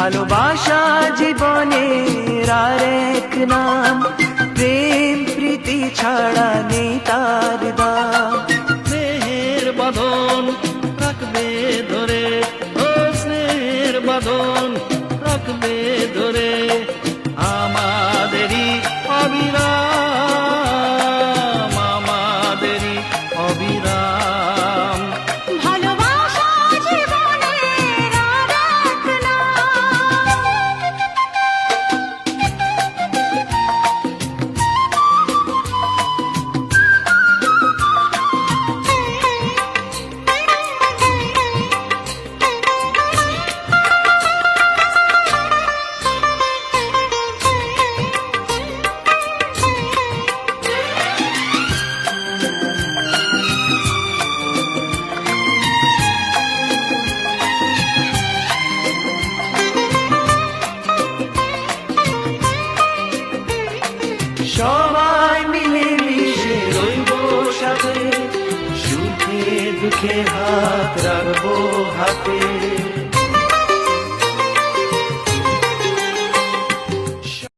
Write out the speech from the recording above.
ভালোবাসা জীবনের আর এক নাম। প্রেম প্রীতি ছাড়া নেই তার দাম। স্নেহের বাঁধন রাখবে ধরে, ও স্নেহের বাঁধন রাখবে ধরে। সবাই মিলে মিশে রইব সাথে সুখে দুঃখে হাত রাখব হাতে।